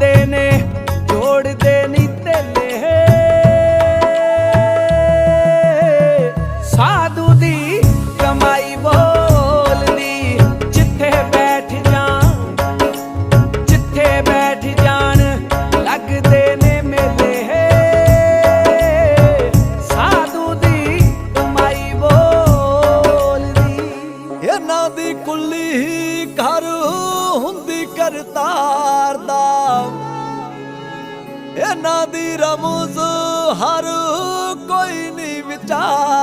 ਲੱਗਦੇ ਨੇ, ਜੋੜਦੇ ਨਹੀਂ ਤੇਲੇ। ਸਾਧੂ ਦੀ ਕਮਾਈ ਬੋਲਦੀ, ਜਿੱਥੇ ਬੈਠ ਜਾਣ, ਜਿੱਥੇ ਬੈਠ ਜਾਣ, ਲੱਗਦੇ ਨੇ ਮੇਲੇ। ਸਾਧੂ ਦੀ ਕਮਾਈ ਬੋਲਦੀ। ਇਹਨਾਂ ਦੀ ਕੁੱਲੀ ਹੀ ਘਰ ਹੁੰਦੀ ਕਰਤਾ ਇਹਨਾਂ ਦੀ ਰਮਜ਼ ਹਰ ਕੋਈ ਨਹੀਂ ਵਿਚਾਰ